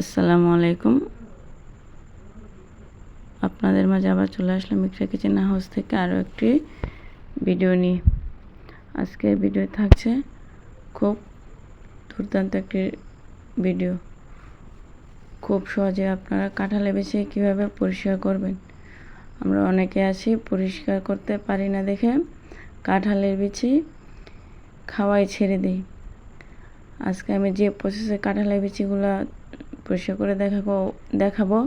আসসালামু আলাইকুম। আপনাদের মাঝে আবার চলে আসলাম মিক্সা কিচেন হাউস থেকে আরও একটি ভিডিও নিয়ে। আজকের ভিডিও থাকছে খুব দুর্দান্ত একটি ভিডিও। খুব সহজে আপনারা কাঁঠালে বেছে কীভাবে পরিষ্কার করবেন? আমরা অনেকে আছি, পরিষ্কার করতে পারি না দেখে কাঁঠালের বিচি খাওয়াই ছেড়ে দিই। আজকে আমি যে প্রসেসে কাঁঠালের বিচিগুলো পরিষ্কার করে দেখাবো দেখাবো।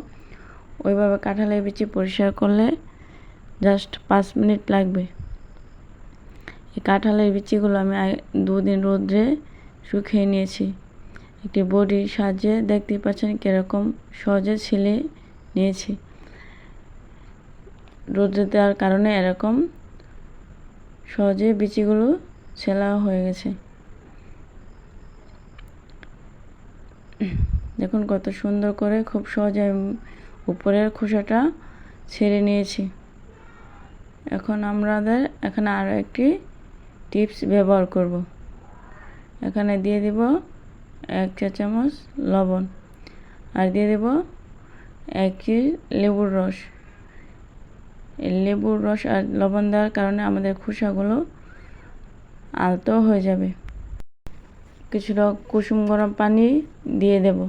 ওইভাবে কাঁঠালের বিচি পরিষ্কার করলে জাস্ট পাঁচ মিনিট লাগবে। এই কাঁঠালের বিচিগুলো আমি দুদিন রোদ্রে শুকিয়ে নিয়েছি। একটি বডির সাহায্যে দেখতে পাচ্ছেন কীরকম সহজে ছিলে নিয়েছি। রোদ্রে দেওয়ার কারণে এরকম সহজে বিচিগুলো ছেলা হয়ে গেছে। দেখুন কত সুন্দর করে খুব সহজে উপরের খোসাটা ছেড়ে নিয়েছি। এখন আমাদের এখানে আরও একটি টিপস ব্যবহার করব। এখানে দিয়ে দিব এক চা চামচ লবণ আর দিয়ে দেব এক লেবুর রস। লেবুর রস আর লবণ দেওয়ার কারণে আমাদের খোসাগুলো আলতো হয়ে যাবে। কিছুটা কুসুম গরম পানি দিয়ে দেব।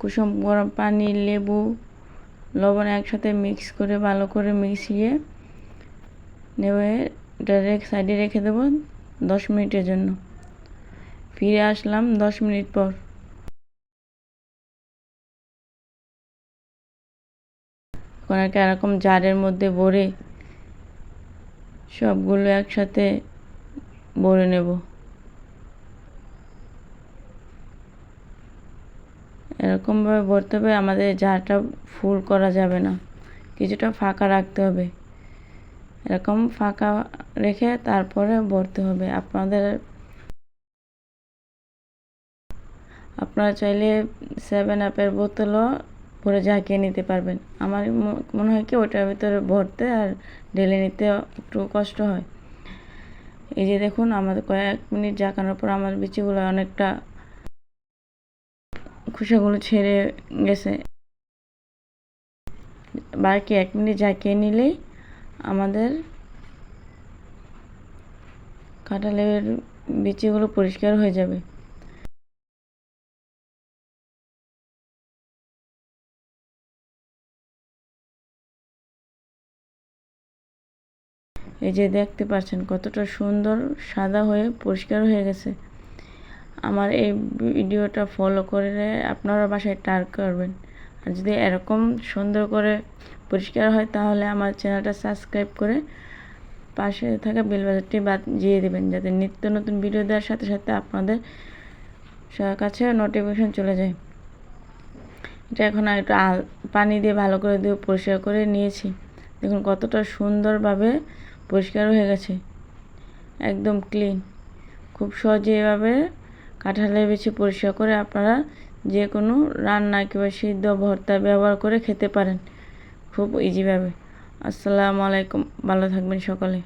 কুসুম গরম পানি, লেবু, লবণ একসাথে মিক্স করে ভালো করে মিশিয়ে নেবে। ডাইরেক্ট সাইডে রেখে দেবো দশ মিনিটের জন্য। ফিরে আসলাম দশ মিনিট পর। ওনাকে এরকম জারের মধ্যে ভরে সবগুলো একসাথে ভরে নেব। এরকমভাবে ভরতে হবে, আমাদের জারটা ফুল করা যাবে না। কিছুটা ফাঁকা রাখতে হবে। এরকম ফাঁকা রেখে তারপরে ভরতে হবে। আপনাদের, আপনারা চাইলে সেভেন আপের বোতলও ভরে ঝাঁকিয়ে নিতে পারবেন। আমার মনে হয় কি ওটার ভিতরে ভরতে আর ঢেলে নিতে একটু কষ্ট হয়। এই যে দেখুন, আমাদের কয়েক মিনিট ঝাঁকানোর পর আমার বিচিগুলো অনেকটা খোসাগুলো ছেড়ে গেছে। বাকি এক মিনিট ঝাঁকিয়ে নিলেই আমাদের কাঁঠালের বিচিগুলো পরিষ্কার হয়ে যাবে। এই যে দেখতে পাচ্ছেন, কতটা সুন্দর সাদা হয়ে পরিষ্কার হয়ে গেছে। আমার এই ভিডিওটা ফলো করে আপনারা বাসায় টার করবেন। আর যদি এরকম সুন্দর করে পরিষ্কার হয়, তাহলে আমার চ্যানেলটা সাবস্ক্রাইব করে পাশে থাকা বেল বাজারটি বাজিয়ে দেবেন, যাতে নিত্য নতুন ভিডিও দেওয়ার সাথে সাথে আপনাদের কাছে নোটিফিকেশন চলে যায়। এটা এখন একটু পানি দিয়ে ভালো করে দিয়ে পরিষ্কার করে নিয়েছি। দেখুন কতটা সুন্দরভাবে পরিষ্কার হয়ে গেছে। একদম ক্লিন খুব সহজে এভাবে কাঁঠালের বেশি পরিষ্কার করে আপনারা যে কোনো রান্না কিংবা সিদ্ধ ভর্তা ব্যবহার করে খেতে পারেন। খুব ইজিভাবে আসসালামু আলাইকুম। ভালো থাকবেন সকলে।